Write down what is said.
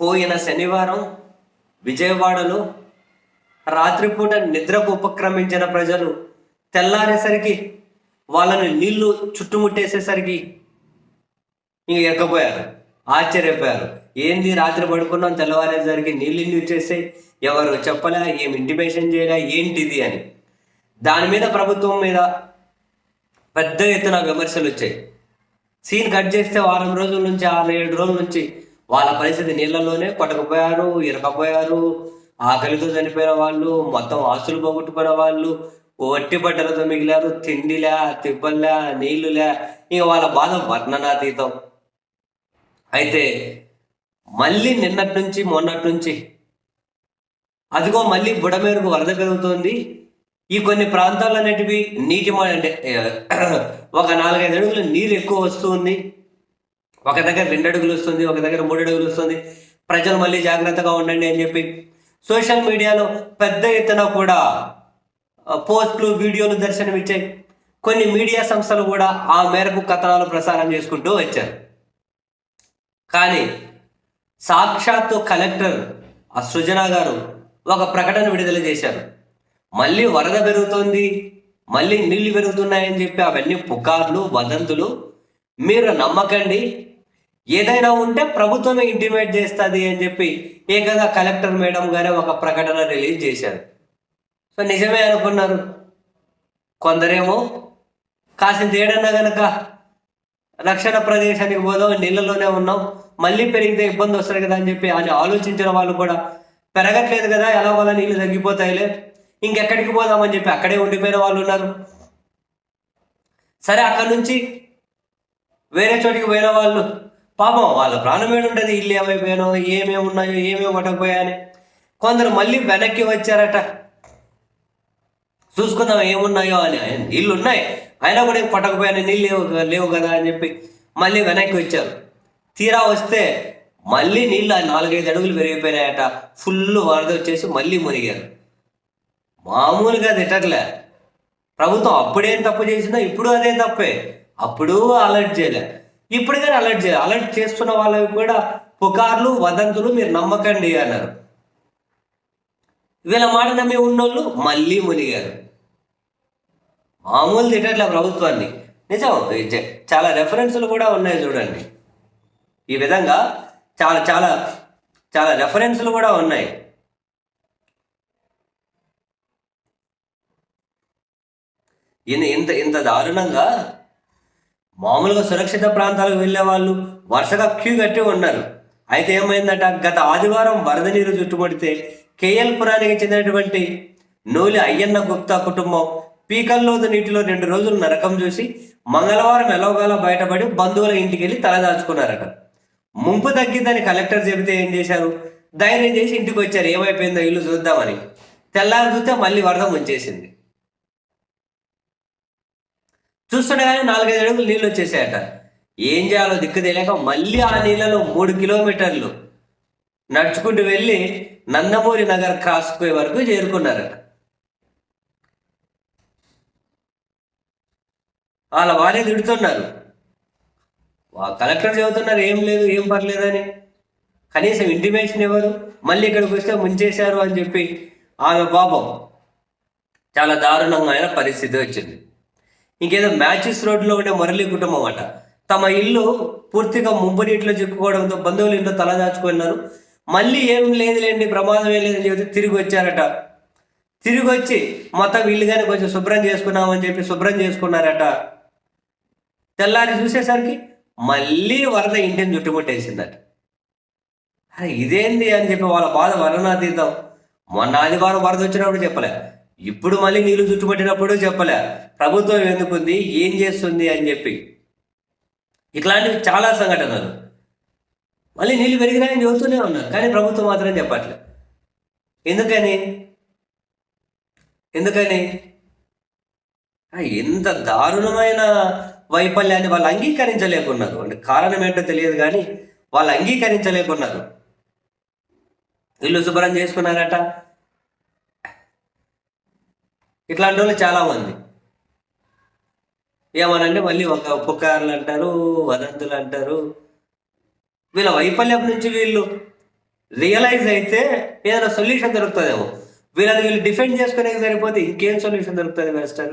పోయిన శనివారం విజయవాడలో రాత్రిపూట నిద్రకు ఉపక్రమించిన ప్రజలు తెల్లారేసరికి వాళ్ళని నీళ్ళు చుట్టుముట్టేసేసరికి ఇంక ఎక్కపోయారు. ఆశ్చర్యపోయారు. ఏంది రాత్రి పడుకున్నాం తెల్లవారేసరికి నీళ్ళు ఇల్లు ఇచ్చేస్తే ఎవరు చెప్పలే ఏం ఇంటిమేషన్ చేయలే ఏంటిది అని. దాని మీద ప్రభుత్వం మీద పెద్ద ఎత్తున విమర్శలు వచ్చాయి. సీన్ కట్ చేస్తే వారం రోజుల నుంచి ఆరు ఏడు రోజుల నుంచి వాళ్ళ పరిస్థితి నీళ్ళలోనే కొట్టకపోయారు ఇరకపోయారు. ఆకలితో చనిపోయిన వాళ్ళు మొత్తం ఆస్తులు పోగొట్టుకున్న వాళ్ళు వట్టి బట్టలతో మిగిలారు. తిండిలే తిప్పల్లా నీళ్ళులే ఇక వాళ్ళ బాధ వర్ణనాతీతం. అయితే మళ్ళీ నిన్నటి నుంచి మొన్నటి నుంచి అదిగో మళ్ళీ బుడమేరుకు వరద పెరుగుతోంది. ఈ కొన్ని ప్రాంతాలు అనేటివి నీటి అంటే ఒక నాలుగైదు అడుగులు నీరు ఎక్కువ వస్తుంది ఒక దగ్గర రెండు అడుగులు వస్తుంది ఒక దగ్గర మూడు అడుగులు వస్తుంది. ప్రజలు మళ్ళీ జాగ్రత్తగా ఉండండి అని చెప్పి సోషల్ మీడియాలో పెద్ద ఎత్తున కూడా పోస్టులు వీడియోలు దర్శనమిచ్చాయి కొన్ని మీడియా సంస్థలు కూడా ఆ మేరకు కథనాలు ప్రసారం చేసుకుంటూ వచ్చారు. కానీ సాక్షాత్తు కలెక్టర్ ఆ సృజన గారు ఒక ప్రకటన విడుదల చేశారు. మళ్ళీ వరద పెరుగుతోంది మళ్ళీ నీళ్ళు పెరుగుతున్నాయని చెప్పి అవన్నీ పుకార్లు వదంతులు మీరు నమ్మకండి ఏదైనా ఉంటే ప్రభుత్వమే ఇంటిమేట్ చేస్తుంది అని చెప్పి ఏకంగా కలెక్టర్ మేడం గారే ఒక ప్రకటన రిలీజ్ చేశారు. సో నిజమే అనుకున్నారు. కొందరేమో కాసింత ఏడన్నా గనక రక్షణ ప్రదేశానికి పోదాం నీళ్ళలోనే ఉన్నాం మళ్ళీ పెరిగితే ఇబ్బంది వస్తుంది కదా అని చెప్పి అని ఆలోచించిన వాళ్ళు కూడా పెరగట్లేదు కదా ఎలా వల్ల నీళ్ళు తగ్గిపోతాయిలే ఇంకెక్కడికి పోదామని చెప్పి అక్కడే ఉండిపోయిన వాళ్ళు ఉన్నారు. సరే అక్కడ నుంచి వేరే చోటికి పోయిన వాళ్ళు పాపం వాళ్ళ ప్రాణం ఏడుంటుంది ఇల్లు ఏమైపోయానో ఏమేమి ఉన్నాయో ఏమేమి పట్టకపోయాని కొందరు మళ్ళీ వెనక్కి వచ్చారట. చూసుకుందాం ఏమున్నాయో అని. ఇల్లు ఉన్నాయి అయినా కూడా ఏం పట్టకపోయాను నీళ్ళు లేవు లేవు కదా అని చెప్పి మళ్ళీ వెనక్కి వచ్చారు. తీరా వస్తే మళ్ళీ నీళ్ళు ఆ నాలుగైదు అడుగులు పెరిగిపోయినాయట. ఫుల్ వరద వచ్చేసి మళ్ళీ మునిగారు. మామూలుగా తిట్టట్లే. ప్రభుత్వం అప్పుడేం తప్పు చేసినా ఇప్పుడు అదే తప్పే. అప్పుడు అలర్ట్ చేయలే. ఇప్పుడు కానీ అలర్ట్ చేయాలి. అలర్ట్ చేస్తున్న వాళ్ళకి కూడా పుకార్లు వదంతులు మీరు నమ్మకండి అన్నారు. వీళ్ళ మాట నమ్మి ఉన్నోళ్ళు మళ్ళీ మునిగారు. మామూలు తిట్టట్ల ప్రభుత్వాన్ని. నిజం ఇది చాలా రెఫరెన్స్లు కూడా ఉన్నాయి చూడండి. ఈ విధంగా చాలా చాలా చాలా రెఫరెన్స్లు కూడా ఉన్నాయి. ఇంత ఇంత దారుణంగా మామూలుగా సురక్షిత ప్రాంతాలకు వెళ్ళే వాళ్ళు వరుసగా క్యూ కట్టి ఉన్నారు. అయితే ఏమైందట? గత ఆదివారం వరద నీరు చుట్టుముడితే కేఎల్ పురానికి చెందినటువంటి నూలి అయ్యన్న గుప్తా కుటుంబం పీకల్లోతు నీటిలో రెండు రోజులు నరకం చూసి మంగళవారం ఎలాగోలా బయటపడి బంధువుల ఇంటికి వెళ్ళి తలదాచుకున్నారట. ముంపు తగ్గిందని కలెక్టర్ చెబితే ఏం చేశారు? ధైర్యం చేసి ఇంటికి వచ్చారు ఏమైపోయిందో ఇల్లు చూద్దామని. తెల్లారి చూస్తే మళ్ళీ వరద ముంచేసింది. చూస్తుండగానే నాలుగైదు అడుగులు నీళ్ళు వచ్చేసాయట. ఏం చేయాలో దిక్కు తెలియక మళ్ళీ ఆ నీళ్ళలో మూడు కిలోమీటర్లు నడుచుకుంటూ వెళ్ళి నందమూరి నగర్ క్రాస్ పోయే వరకు చేరుకున్నారట. వాళ్ళ వారే తిడుతున్నారు. వా- కలెక్టర్ చదువుతున్నారు ఏం లేదు ఏం పర్లేదని. కనీసం ఇంటిమేషన్ ఇవ్వరు మళ్ళీ ఇక్కడికి వస్తే ముంచేశారు అని చెప్పి ఆమె పాపం చాలా దారుణంగా అయిన పరిస్థితి వచ్చింది. ఇంకేదో మ్యాచెస్ రోడ్లో ఉండే మురళి కుటుంబం అట తమ ఇల్లు పూర్తిగా ముంపు నీటిలో చిక్కుకోవడంతో బంధువులు ఇంట్లో తలదాచుకున్నారు మళ్ళీ ఏం లేదులేండి ప్రమాదం ఏం లేదని చెబితే తిరిగి వచ్చారట. తిరిగి వచ్చి మొత్తం ఇల్లు కానీ కొంచెం శుభ్రం చేసుకున్నామని చెప్పి శుభ్రం చేసుకున్నారట. తెల్లారి చూసేసరికి మళ్ళీ వరద ఇంటిని చుట్టుముట్టేసిందట. అరే ఇదేంది అని చెప్పి వాళ్ళ బాధ వర్ణనాతీతం. మొన్న ఆదివారం వరద వచ్చినప్పుడు చెప్పలే. ఇప్పుడు మళ్ళీ నీళ్ళు చుట్టుపట్టినప్పుడు చెప్పలే ప్రభుత్వం ఎందుకుంది ఏం చేస్తుంది అని చెప్పి. ఇట్లాంటివి చాలా సంఘటనలు. మళ్ళీ నీళ్ళు పెరిగినాయని చెబుతూనే ఉన్నారు కానీ ప్రభుత్వం మాత్రం చెప్పట్లే. ఎందుకని? ఎందుకని? ఎంత దారుణమైన వైఫల్యాన్ని వాళ్ళు అంగీకరించలేకున్నారు. అంటే కారణం ఏంటో తెలియదు కానీ వాళ్ళు అంగీకరించలేకున్నారు. ఇల్లు శుభ్రం చేసుకున్నారట. ఇట్లాంటి వాళ్ళు చాలామంది. ఏమనంటే మళ్ళీ ఒక పుకార్లు అంటారు వదంతులు అంటారు. వీళ్ళ వైఫల్యం నుంచి వీళ్ళు రియలైజ్ అయితే ఏదైనా సొల్యూషన్ దొరుకుతుందేమో. వీళ్ళని వీళ్ళు డిఫెండ్ చేసుకునే సరిపోతే ఇంకేం సొల్యూషన్ దొరుకుతుంది మాస్టర్?